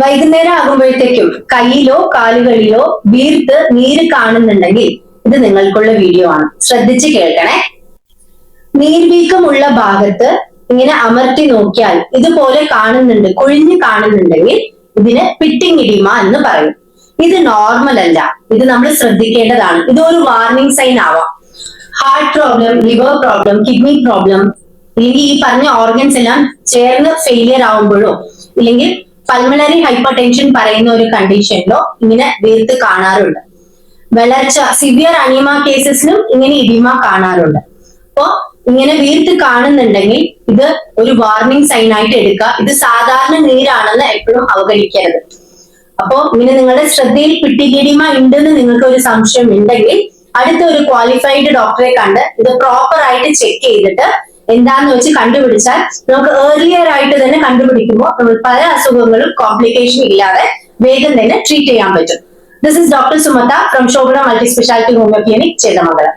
വൈകുന്നേരം ആകുമ്പോഴത്തേക്കും കയ്യിലോ കാലുകളിലോ വീർത്ത് നീര് കാണുന്നുണ്ടെങ്കിൽ ഇത് നിങ്ങൾക്കുള്ള വീഡിയോ ആണ്. ശ്രദ്ധിച്ച് കേൾക്കണേ. നീർവീക്കമുള്ള ഭാഗത്ത് ഇങ്ങനെ അമർത്തി നോക്കിയാൽ ഇതുപോലെ കാണുന്നുണ്ട് കൊഴിഞ്ഞു കാണുന്നുണ്ടെങ്കിൽ ഇതിന് പിറ്റിംഗ് ഇടിമ എന്ന് പറയും. ഇത് നോർമൽ അല്ല. ഇത് നമ്മൾ ശ്രദ്ധിക്കേണ്ടതാണ്. ഇത് ഒരു വാർണിംഗ് സൈൻ ആവാം. Heart problem liver problem kidney problem അല്ലെങ്കിൽ ഈ പറഞ്ഞ ഓർഗൻസ് എല്ലാം ചേർന്ന് ഫെയിലിയർ ആവുമ്പോഴോ ഇല്ലെങ്കിൽ പൾമണറി ഹൈപ്പർ ടെൻഷൻ പറയുന്ന ഒരു കണ്ടീഷനിലോ ഇങ്ങനെ വീർത്ത് കാണാറുണ്ട്. വളർച്ച സിവിയർ അനിമ കേസസിലും ഇങ്ങനെ ഇടിമ കാണാറുണ്ട്. അപ്പോ ഇങ്ങനെ വീർത്ത് കാണുന്നുണ്ടെങ്കിൽ ഇത് ഒരു വാർണിംഗ് സൈൻ ആയിട്ട് എടുക്കുക. ഇത് സാധാരണ നീരാണെന്ന് എപ്പോഴും അവഗണിക്കരുത്. അപ്പോ ഇങ്ങനെ നിങ്ങളുടെ ശ്രദ്ധയിൽ പിട്ടികിടിമ ഉണ്ടെന്ന് നിങ്ങൾക്ക് ഒരു സംശയം ഉണ്ടെങ്കിൽ അടുത്ത ഒരു ക്വാളിഫൈഡ് ഡോക്ടറെ കണ്ട് ഇത് പ്രോപ്പർ ആയിട്ട് ചെക്ക് ചെയ്തിട്ട് എന്താന്ന് വെച്ച് കണ്ടുപിടിച്ചാൽ നമുക്ക് ഏർലിയർ ആയിട്ട് തന്നെ കണ്ടുപിടിക്കുമ്പോൾ പല അസുഖങ്ങളും കോംപ്ലിക്കേഷൻ ഇല്ലാതെ വേഗം തന്നെ ട്രീറ്റ് ചെയ്യാൻ പറ്റും. This is doctor Sumatha from Shobhana multi speciality homeo clinic Chethamangalam